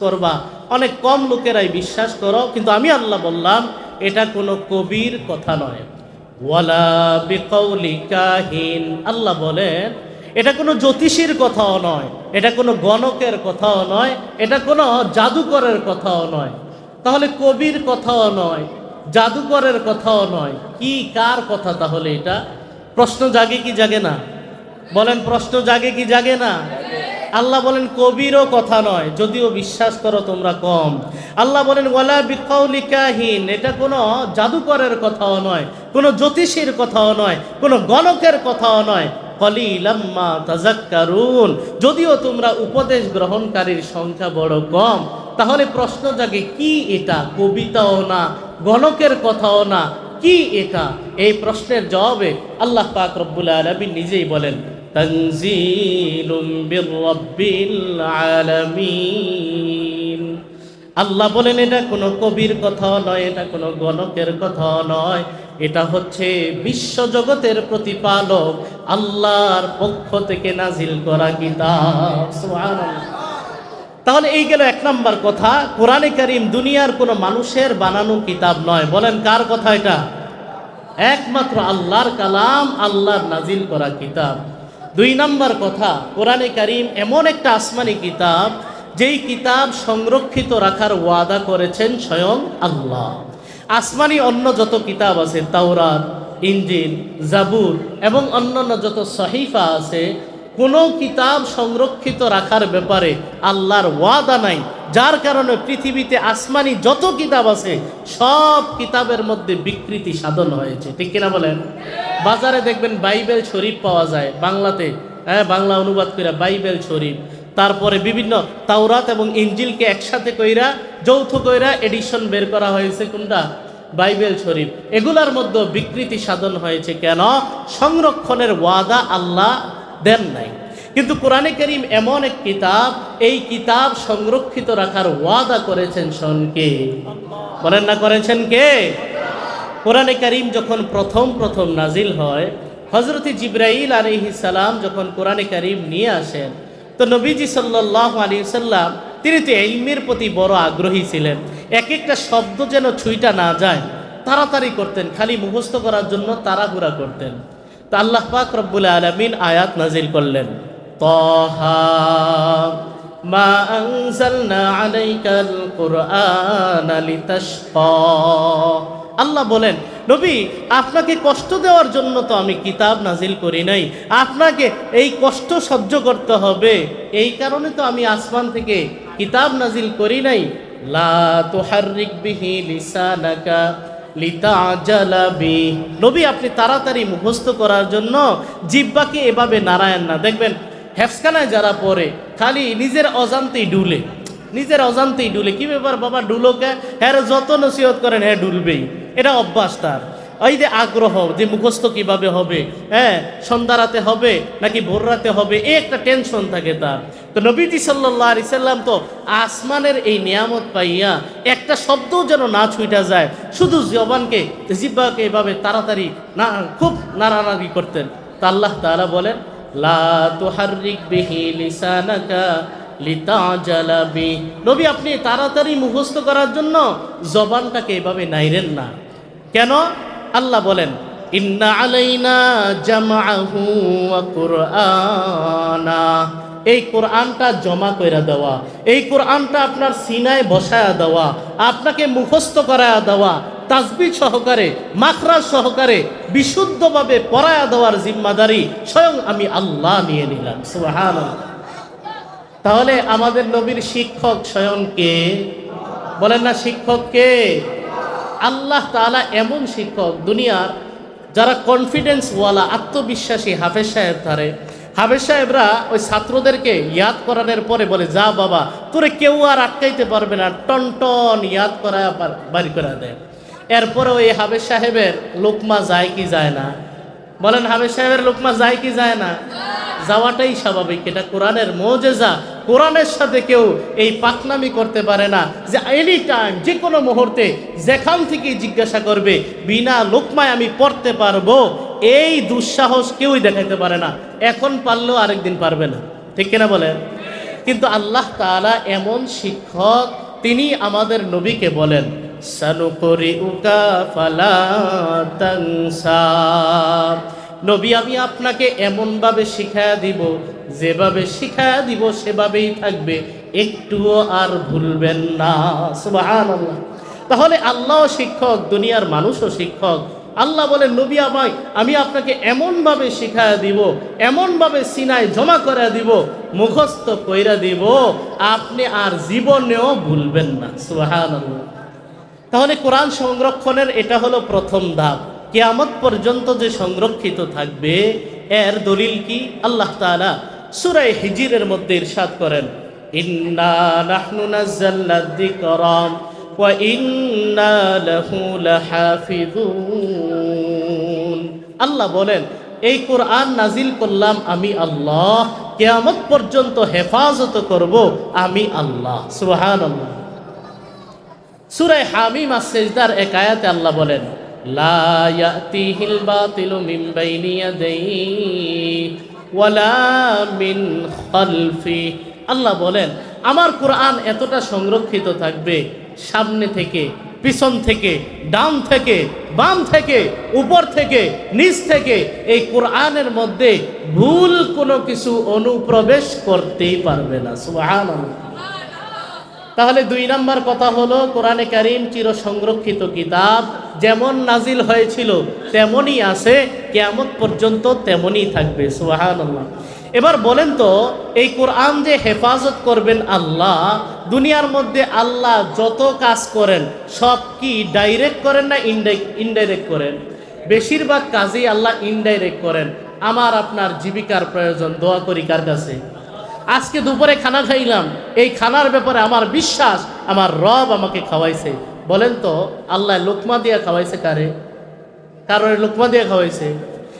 করবা। অনেক কম লোকেরাই বিশ্বাস করো, কিন্তু আমি আল্লাহ বললাম, এটা কোনো কবির কথা নয়। ওয়ালা বিকৌলি কাহিন। আল্লাহ বলেন, এটা কোনো জ্যোতিষীর কথাও নয়, এটা কোনো গণকের কথাও নয়, এটা কোনো জাদুকরের কথাও নয়। তাহলে কবির কথাও নয়, জাদুকরের কথাও নয়। কি, কার কথা তাহলে এটা? প্রশ্ন জাগে কি জাগে না? বলেন, প্রশ্ন জাগে কি জাগে না? আল্লাহ বলেন, কবিরও কথা নয়, যদিও বিশ্বাস করো তোমরা কম। আল্লাহ বলেন, ওয়ালা বিকাউলি কাহিন, এটা কোনো জাদুকরের কথাও নয়, কোনো জ্যোতিষীর কথাও নয়, কোনো গণকের কথাও নয়। কলিলাম্মা তাজাক্কারুন যদিও তোমরা উপদেশ গ্রহণকারীর সংখ্যা বড় কম, তাহলে প্রশ্ন জাগে, কি এটা? কবিতাও না, গণকের কথাও না, কি এটা? এই প্রশ্নের জবাবে আল্লাহ পাক রব্বুল আলামিন নিজেই বলেন বির রাব্বিল আলামিন। আল্লাহ বলেন, এটা কোনো কবির কথা নয়, এটা কোনো গণকের কথা নয়। এটা হচ্ছে বিশ্বজগতের প্রতিপালক, আল্লাহর পক্ষ থেকে নাজিল করা কিতাব। তাহলে এই গেল এক নম্বর কথা, কোরআনে কারিম দুনিয়ার কোনো মানুষের বানানো কিতাব নয়। বলেন, কার কথা এটা? একমাত্র আল্লাহর কালাম, আল্লাহর নাজিল করা কিতাব। দুই নম্বর কথা, কোরআনে করিম এমন একটা আসমানি কিতাব, যেই কিতাব সংরক্ষিত রাখার ওয়াদা করেছেন স্বয়ং আল্লাহ। আসমানি অন্য যত কিতাব আছে, তাওরাত ইঞ্জিন জাবুর এবং অন্যান্য যত সহিফা আছে, কোনো কিতাব সংরক্ষিত রাখার ব্যাপারে আল্লাহর ওয়াদা নাই। যার কারণে পৃথিবীতে আসমানি যত কিতাব আছে, সব কিতাবের মধ্যে বিকৃতি সাধন হয়েছে। ঠিক কিনা বলেন? বাজারে দেখবেন বাইবেল শরীফ পাওয়া যায়। বাংলাতে হ্যাঁ বাংলা অনুবাদ করে বাইবেল শরীফ। তারপরে বিভিন্ন তাওরাত এবং ইঞ্জিলকে একসাথে কইরা, যৌথ কইরা এডিশন বের করা হয়েছে। কোনটা? বাইবেল শরীফ। এগুলার মধ্যে বিকৃতি সাধন হয়েছে কেন? সংরক্ষণের ওয়াদা আল্লাহ দেন নাই। কিন্তু কোরআনে করিম এমন এক কিতাব, এই কিতাব সংরক্ষিত রাখার ওয়াদা করেছেন শনকে বলেন না করেছেন কে? কোরআনে করিম যখন প্রথম প্রথম নাজিল হয় হজরত জিব্রাইল সালাম যখন কোরআনে করিম নিয়ে আসেন, তো নবীজি সাল্লাহ আলী সাল্লাম, তিনি তো ইলমের প্রতি বড় আগ্রহী ছিলেন। এক একটা শব্দ যেন ছুঁইটা না যায়, তাড়াতাড়ি করতেন, খালি মুখস্থ করার জন্য তাড়াহুড়া করতেন। তা আল্লাহ পাক রব্বুল আলমিন আয়াত নাজিল করলেন। তহা মা আনজালনা আলাইকাল কুরআন লিতাশকা আল্লাহ বলেন, নবী, আপনাকে কষ্ট দেওয়ার জন্য তো আমি কিতাব নাজিল করি নাই। আপনাকে এই কষ্ট সহ্য করতে হবে। এই কারণে তো আমি আসমান থেকে কিতাব নাজিল করি নাই। লা নবী, আপনি তাড়াতাড়ি মুখস্থ করার জন্য জিব্বাকে এভাবে নারায়ণ না। দেখবেন হেফসখানায় যারা পড়ে, খালি নিজের অজান্তেই ডুলে। নিজের অজান্তেই ডুলে। কি ব্যাপার বাবা? ডুলোকে? হ্যাঁ যত নসিহত করেন হ্যাঁ ডুলবেই। এটা অভ্যাস তার। ওই যে আগ্রহ, যে মুখস্থ কীভাবে হবে? হ্যাঁ সন্ধ্যা রাতে হবে নাকি ভোর রাতে হবে? এই একটা টেনশন থাকে তার। তো নবীজি সাল্লাহ আলি সাল্লাম তো আসমানের এই নিয়ামত পাইয়া একটা শব্দও যেন না ছুইটা যায়। শুধু জবানকে জিব্বাকে এভাবে তাড়াতাড়ি না, খুব নাড়ানাড়ি করতেন। তা আল্লাহ তাআলা বলেন লা তুহাররিক বিহি লিসানাকা লিতাজালাবি নবী, আপনি তাড়াতাড়ি মুখস্থ করার জন্য জবানটাকে এভাবে নাইরেন না। কেন? আল্লাহ বলেন, ইন্না আলাইনা জামাআহু ওয়া কুরআনা। এই কোরআনটা জমা করে দেওয়া, এই কোরআনটা আপনার সিনায় বসায়া দেওয়া, আপনাকে মুখস্থ করায়া দেওয়া তাজবি সহকারে মাখরা সহকারে, বিশুদ্ধভাবে পড়ায়া দেওয়ার জিম্মাদারি স্বয়ং আমি আল্লাহ নিয়ে নিলাম। সুবহানাল্লাহ। তাহলে আমাদের নবীর শিক্ষক স্বয়ং কে? বলেন না শিক্ষক কে? আল্লাহ তাআলা এমন শিক্ষক দুনিয়ার যারা কনফিডেন্সওয়ালা আত্মবিশ্বাসী হাফেজ সাহেব ধারে। হাফেজ সাহেবরা ওই ছাত্রদেরকে ইয়াদ করানোর পরে বলে, যা বাবা, তোরে কেউ আর আটকাইতে পারবে না। টন টন ইয়াদ করা বাড়ি করে দেয়। এরপরে ওই হাফেজ সাহেবের লোকমা যায় কি যায় না? বলেন হাফেজ সাহেবের লোকমা যায় কি যায় না? যাওয়াটাই স্বাভাবিক। এটা কোরআনের মজেজা। কোরআনের সাথে কেউ এই পাকনামি করতে পারে না যে এনি টাইম যে কোনো মুহূর্তে যেখান থেকে জিজ্ঞাসা করবে, বিনা লোকমায় আমি পড়তে পারব, এই দুঃসাহস কেউই দেখাইতে পারে না। এখন পারলেও আরেকদিন পারবে না। ঠিক কিনা বলেন? কিন্তু আল্লাহ তাআলা এমন শিক্ষক, তিনি আমাদের নবীকে বলেন সানুকরি উকা ফালা তানসা। নবী, আমি আপনাকে এমনভাবে শিখা দিব, যেভাবে শিখা দিব সেভাবেই থাকবে। একটুও আর ভুলবেন না, সুবহানাল্লাহ। তাহলে আল্লাহ শিক্ষক, দুনিয়ার মানুষও শিক্ষক। আল্লাহ বলে নবী আমায়, আমি আপনাকে এমনভাবে শিখা দিব, এমনভাবে সিনায় জমা করে দিব, মুখস্থ কইরা দিব, আপনি আর জীবনেও ভুলবেন না, সুবহানাল্লাহ। তাহলে কোরআন সংরক্ষণের এটা হলো প্রথম ধাপ। কেয়ামত পর্যন্ত যে সংরক্ষিত থাকবে, এর দলিল কি? আল্লাহ তাআলা সূরা হিজিরের মধ্যে ইরশাদ করেন আল্লাহ বলেন, এই কোরআন নাজিল করলাম আমি আল্লাহ, কেয়ামত পর্যন্ত হেফাজত করব আমি আল্লাহ। সুবহানাল্লাহ। সুরায় হামিম সেজদার এক আয়াতে আল্লাহ বলেন, লা ইয়াতিহিল বাতিলু মিন বাইনি ওয়ালা মিন খালফি। আল্লাহ বলেন, আমার কোরআন এতটা সংরক্ষিত থাকবে সামনে থেকে, পিছন থেকে, ডান থেকে, বাম থেকে, উপর থেকে, নিচ থেকে, এই কোরআনের মধ্যে ভুল কোনো কিছু অনুপ্রবেশ করতেই পারবে না। সুবহানাল্লাহ। তাহলে দুই নাম্বার কথা হলো, কোরআনে কারিম চির সংরক্ষিত কিতাব যেমন নাজিল হয়েছিল, তেমনই আছে, কেয়ামত পর্যন্ত তেমনই থাকবে সুহান এবার বলেন তো, এই কোরআন যে হেফাজত করবেন আল্লাহ, দুনিয়ার মধ্যে আল্লাহ যত কাজ করেন, সব কি ডাইরেক্ট করেন না ইনডাইরেক্ট করেন? বেশিরভাগ কাজই আল্লাহ ইনডাইরেক্ট করেন। আমার, আপনার জীবিকার প্রয়োজন, দোয়া করি কার কাছে? আজকে দুপুরে খানা খাইলাম। এই খানার ব্যাপারে আমার বিশ্বাস, আমার রব আমাকে খাওয়াইছে। বলেন তো, আল্লাহ লোকমা দিয়া খাওয়াইছে কারে? কারোর লোকমা দিয়া খাওয়াইছে।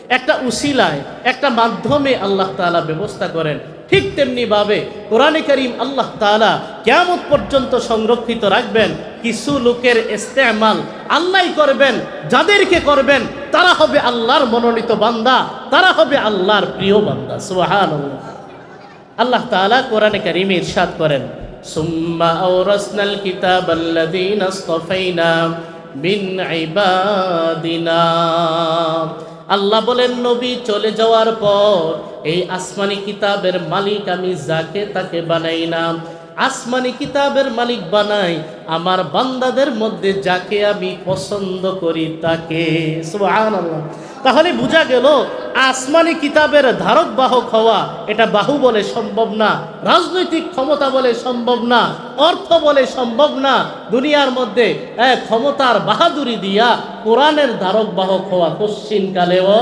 একটা উসিলায়, একটা মাধ্যমে আল্লাহ তাআলা ব্যবস্থা করেন। ঠিক তেমনি ভাবে কোরআনে করিম আল্লাহ তাআলা কেমন পর্যন্ত সংরক্ষিত রাখবেন। কিছু লোকের ইস্তেমাল আল্লাহ করবেন, যাদেরকে করবেন, তারা হবে আল্লাহর মনোনীত বান্দা, তারা হবে আল্লাহর প্রিয় বান্দা। সুবহানাল্লাহ। আল্লাহ তাআলা কোরআনে কারিমে ইরশাদ করেন ইবাদিনা। আল্লাহ বলেন, নবী চলে যাওয়ার পর এই আসমানি কিতাবের মালিক আমি যাকে তাকে বানাই না। আসমানি কিতাবের মালিক বানাই আমার বান্দাদের মধ্যে যাকে আমি পছন্দ করি তাকে। তাহলে বোঝা গেল আসমানি কিতাবের ধারক বাহক হওয়া এটা বাহু বলে সম্ভব না, রাজনৈতিক ক্ষমতা বলে সম্ভব না, অর্থ বলে সম্ভব না, দুনিয়ার মধ্যে ক্ষমতার বাহাদুরি দিয়া কোরআনের ধারক বাহক হওয়া কশ্চিনকালেও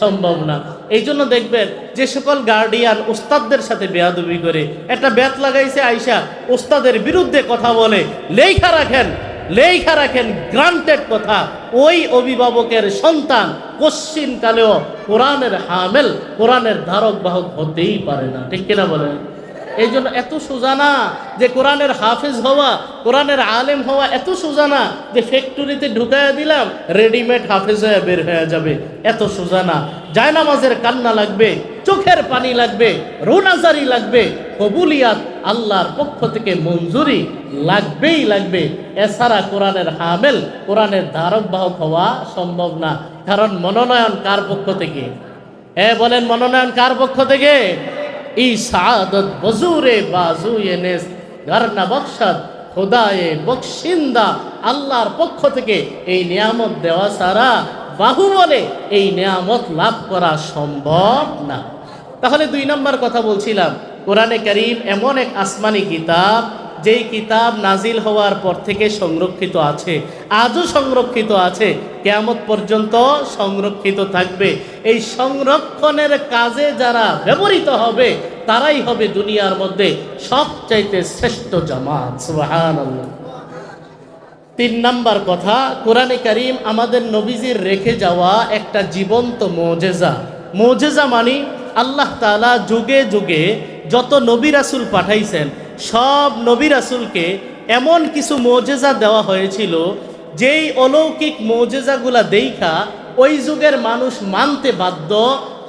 সম্ভব না। এই জন্য দেখবেন যে সকল গার্ডিয়ান উস্তাদদের সাথে বেয়াদুবি করে, একটা ব্যাত লাগাইছে আইসা, উস্তাদের বিরুদ্ধে কথা বলে লেখা রাখেন লেখা রাখেন গ্রান্টেড কথা। ওই অভিভাবকের সন্তান কশ্চিন কালেও কোরআনের হামেল, কোরআনের ধারক বাহক হতেই পারে না। ঠিক কিনা বলেন? এই জন্য এত সোজা না যে কোরআনের হাফেজ হওয়া, কোরআনের আলেম হওয়া এত সোজা না যে ফ্যাক্টরিতে ঢুকাইয়া দিলাম রেডিমেড হাফেজ হয়ে বের হয়ে যাবে। এত সোজা না। জায়নামাজের কান্না লাগবে, চোখের পানি লাগবে, রোনাজারি লাগবে, কবুলিয়াত আল্লাহর পক্ষ থেকে মঞ্জুরি লাগবেই লাগবে। এছাড়া কোরআনের হামেল, কোরআনের ধারক বাহক হওয়া সম্ভব না। কারণ মনোনয়ন কার পক্ষ থেকে? হ্যাঁ বলেন, মনোনয়ন কার পক্ষ থেকে? সাদত গরনা বকশাদ খোদায়ে বকশিন্দা। আল্লাহর পক্ষ থেকে এই নিয়ামত দেওয়া ছাড়া বাহু বলে এই নিয়ামত লাভ করা সম্ভব না। তাহলে দুই নম্বর কথা বলছিলাম। কোরআনে করিম এমন এক আসমানি কিতাব, যেই কিতাব নাজিল হওয়ার পর থেকে সংরক্ষিত আছে, আজও সংরক্ষিত আছে, কেয়ামত পর্যন্ত সংরক্ষিত থাকবে। এই সংরক্ষণের কাজে যারা ব্যবহৃত হবে, তারাই হবে দুনিয়ার মধ্যে সবচাইতে শ্রেষ্ঠ জামাত। তিন নাম্বার কথা, কোরআনে করিম আমাদের নবীজির রেখে যাওয়া একটা জীবন্ত মোজেজা। মোজেজা মানি আল্লাহ তাআলা যুগে যুগে যত নবী রাসুল পাঠাইছেন, সব নবী রাসুলকে এমন কিছু মৌজেজা দেওয়া হয়েছিল, যেই অলৌকিক মৌজেজাগুলা দেইখা ওই যুগের মানুষ মানতে বাধ্য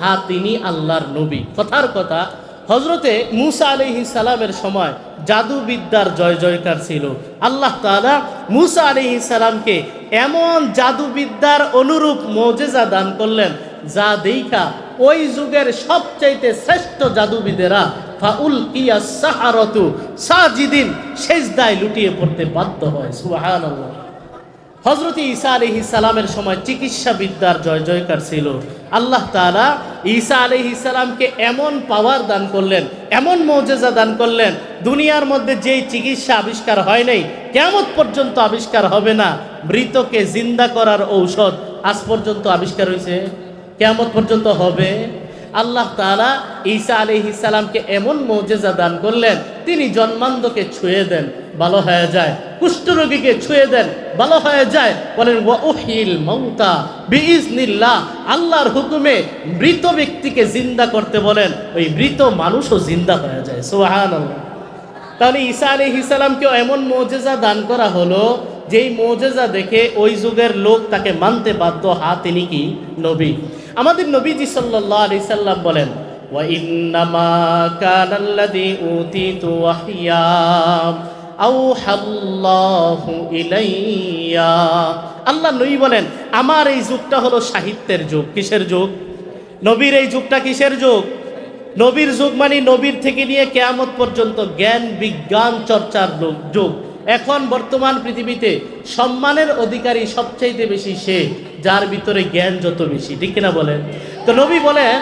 হ্যাঁ তিনি আল্লাহর নবী। কথার কথা হজরতে মুসা আলিহি সালামের সময় জাদুবিদ্যার জয় জয়কার ছিল। আল্লাহ তালা মুসা আলিহি সালামকে এমন জাদুবিদ্যার অনুরূপ মৌজেজা দান করলেন, যা দেখা ওই যুগের সবচাইতে শ্রেষ্ঠ জাদুবিদেরা, ফাউল কিয়া সাহারতু, সাজিদিন সেজদায় লুটিয়ে পড়তে বাধ্য হয়, সুবহানাল্লাহ। হজরত ঈসা আলহি সালামের সময় চিকিৎসা বিদ্যার জয় জয়কার ছিল। আল্লাহ তাআলা ঈসা আলহি সালামকে এমন পাওয়ার দান করলেন, এমন মৌজেজা দান করলেন, দুনিয়ার মধ্যে যেই চিকিৎসা আবিষ্কার হয় নাই কেমন পর্যন্ত আবিষ্কার হবে না, মৃতকে জিন্দা করার ঔষধ আজ পর্যন্ত আবিষ্কার হয়েছে কেমন পর্যন্ত হবে। আল্লাহ তাআলা ঈসা আলাইহিস সালামকে এমন মৌজেজা দান করলেন, তিনি জন্মান্ধকে ছুঁয়ে দেন, ভালো হয়ে যায়। কুষ্ঠরোগীকে ছুঁয়ে দেন, ভালো হয়ে যায়। বলেন ওয়া উহিল মাউতা বিইজনিল্লাহ। আল্লাহর হুকুমে মৃত ব্যক্তিকে জিন্দা করতে বলেন, ওই মৃত মানুষও জিন্দা হয়ে যায়। সুবহানাল্লাহ। তাহলে ঈসা আলাইহিস সালামকেও এমন মৌজেজা দান করা হলো, যেই মৌজেজা দেখে ওই যুগের লোক তাকে মানতে বাধ্য, হা, তিনি কি? নবী। আমাদের নবীজি সাল্লাল্লাহু আলাইহি সাল্লাম বলেন আল্লাহ নই বলেন, আমার এই যুগটা হলো সাহিত্যের যুগ। কিসের যুগ? নবীর এই যুগটা কিসের যুগ? নবীর যুগ মানে নবীর থেকে নিয়ে কেয়ামত পর্যন্ত জ্ঞান, বিজ্ঞান চর্চার যুগ। এখন বর্তমান পৃথিবীতে সম্মানের অধিকারী সবচাইতে বেশি সে। যার ভিতরে জ্ঞান যত বেশি, ঠিক কিনা বলেন? তো নবী বলেন,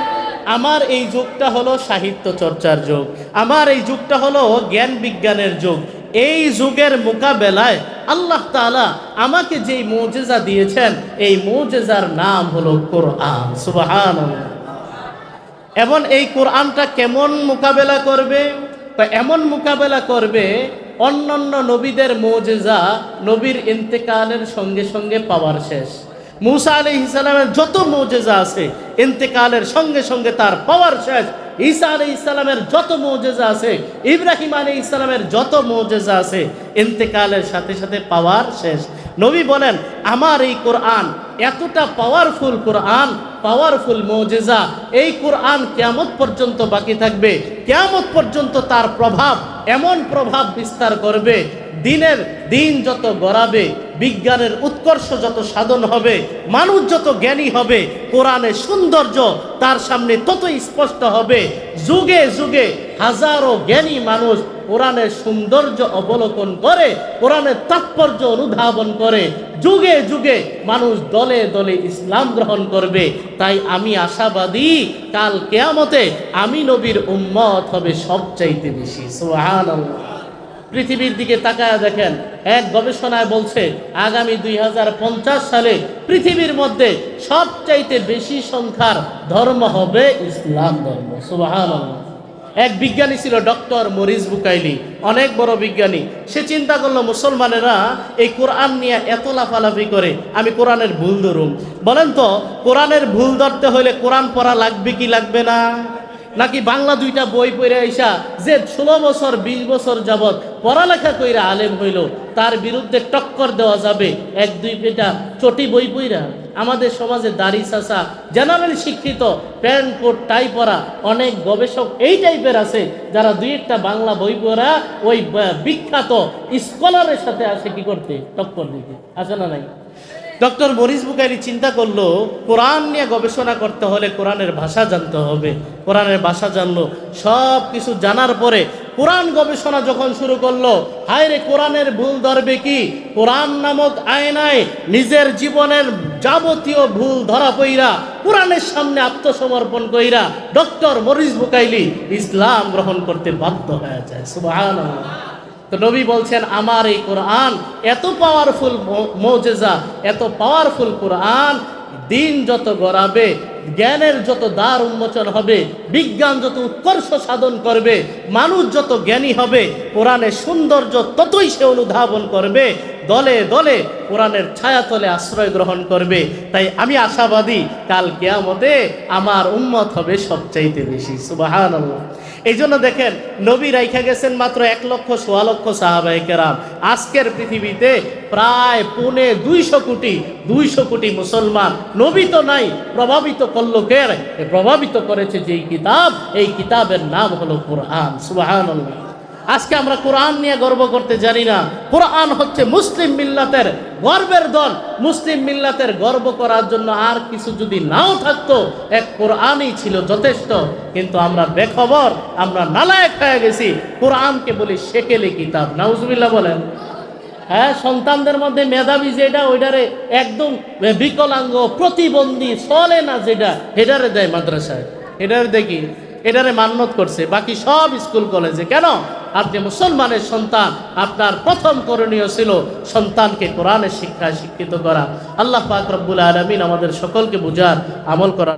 আমার এই যুগটা হলো সাহিত্য চর্চার যুগ, আমার এই যুগটা হলো জ্ঞান বিজ্ঞানের যুগ। এই যুগের মোকাবেলায় আল্লাহ তাআলা আমাকে যেই মৌজেজা দিয়েছেন, এই মৌজেজার নাম হলো কোরআন। সুবহানাল্লাহ। এবং এই কোরআনটা কেমন মোকাবেলা করবে? এমন মোকাবেলা করবে, অন্যান্য নবীদের মৌজেজা নবীর ইন্তেকালের সঙ্গে সঙ্গে পাওয়ার শেষ। মুসা আলি ইসলামের যত মৌজেজা আছে, ইন্তেকালের সঙ্গে সঙ্গে তার পাওয়ার শেষ। ঈসা আলি ইসলামের যত মৌজেজা আছে, ইব্রাহিম আলি ইসলামের যত মৌজেজা আছে, ইন্তেকালের সাথে সাথে পাওয়ার শেষ। নবী বলেন, আমার এই কোরআন, এতটা পাওয়ারফুল কোরআন পাওয়ারফুল মৌজেজা, এই কোরআন কেয়ামত পর্যন্ত বাকি থাকবে। কেয়ামত পর্যন্ত তার প্রভাব, এমন প্রভাব বিস্তার করবে। দিনের দিন যত গড়াবে বিজ্ঞানের উৎকর্ষ যত সাধন হবে, মানুষ যত জ্ঞানী হবে কোরআনের সৌন্দর্য তার সামনে ততই স্পষ্ট হবে। যুগে যুগে হাজারো জ্ঞানী মানুষ কোরআনের সৌন্দর্য অবলোকন করে কোরআনের তাৎপর্য অনুধাবন করে। যুগে যুগে মানুষ দলে দলে ইসলাম গ্রহণ করবে। তাই আমি আশাবাদী, কাল কেয়ামতে আমি নবীর উম্মত হবে সবচাইতে বেশি। সুবহানাল্লাহ। পৃথিবীর দিকে তাকায় দেখেন, এক গবেষণায় বলছে, আগামী দুই হাজার পঞ্চাশ সালে পৃথিবীর মধ্যে সবচাইতে বেশি সংখ্যার ধর্ম হবে ইসলাম ধর্ম। এক বিজ্ঞানী ছিল ডক্টর মরিস বুকাইলি, অনেক বড় বিজ্ঞানী। সে চিন্তা করল, মুসলমানেরা এই কোরআন নিয়ে এত লাফালাফি করে, আমি কোরআনের ভুল ধরুম। বলেন তো, কোরআনের ভুল ধরতে হলে কোরআন পড়া লাগবে কি লাগবে না? নাকি বাংলা দুইটা বই পড়ে আইসা যে ষোলো বছর, বিশ বছর যাবৎ পড়ালেখা কইরা আলেম হইল, তার বিরুদ্ধে টক্কর দেওয়া যাবে। এক, দুই পেটা চটি বই পইরা আমাদের সমাজে দাড়ি চাষা জেনারেল শিক্ষিত, প্যান্ট কোট, টাই পরা অনেক গবেষক এই টাইপের আছে, যারা দুই একটা বাংলা বই পড়া ওই বিখ্যাত স্কলারের সাথে আসে কি করতে? টক্কর দিতে। আছে না নাই? ডক্টর মরিস বুকারি চিন্তা করল, কোরআন নিয়ে গবেষণা করতে হলে কোরআনের ভাষা জানতে হবে। কোরআনের ভাষা জানলো। সব কিছু জানার পরে কোরআন গবেষণা যখন শুরু করল, হায় রে, কোরআনের ভুল ধরবে কি? কোরআন নামক আয়নায় নিজের জীবনের যাবতীয় ভুল ধরা পইরা, কোরআনের সামনে আত্মসমর্পণ কইরা ডক্টর মরিস বুকাইলি ইসলাম গ্রহণ করতে বাধ্য হয়ে যায়। সুবহানাল্লাহ। তো নবী বলছেন, আমার এই কোরআন এত পাওয়ারফুল মৌজেজা, এত পাওয়ারফুল কোরআন, দিন যত গড়াবে জ্ঞানের যত দ্বার উন্মোচন হবে, বিজ্ঞান যত উৎকর্ষ সাধন করবে, মানুষ যত জ্ঞানী হবে, কোরআনের সৌন্দর্য ততই সে অনুধাবন করবে, দলে দলে কোরআনের ছায়াতলে আশ্রয় গ্রহণ করবে। তাই আমি আশাবাদী, কাল কেয়ামতে আমার উম্মত হবে সবচাইতে বেশি সুবাহান এই জন্য দেখেন, নবী রাইখা গেছেন মাত্র এক লক্ষ সোয়া লক্ষ সাহাবাই কেরাম। আজকের পৃথিবীতে প্রায় পুনে দুইশো কোটি দুইশো কোটি মুসলমান। নবী তো নাই, প্রভাবিত কে প্রভাবিত করেছে যেই কিতাব, এই কিতাবের নাম হলো কোরআন সুবাহান আজকে আমরা কোরআন নিয়ে গর্ব করতে জানি না। কোরআন হচ্ছে মুসলিম মিল্লাতের গর্বের দল। মুসলিম মিল্লাতের গর্ব করার জন্য আর কিছু যদি নাও থাকতো, এক কোরআনই ছিল যথেষ্ট। কিন্তু আমরা বেখবর, আমরা নালায়ক হয়ে গেছি। কোরআনকে বলি শেকেলি কিতাব। নাউজুবিল্লাহ বলেন হ্যাঁ সন্তানদের মধ্যে মেধাবী যেটা, ওইটারে একদম বিকলাঙ্গ, প্রতিবন্ধী, চলে না যেটা হেডারে দেয় মাদ্রাসায়। হেডারে দেখি, এটারে মান্যত করছে। বাকি সব স্কুল, কলেজে। কেন? আপনি মুসলমানের সন্তান, আপনার প্রথম করণীয় ছিল সন্তানকে কোরআনের শিক্ষায় শিক্ষিত করা। আল্লাহ পাক রব্বুল আলমিন আমাদের সকলকে বুঝার, আমল করা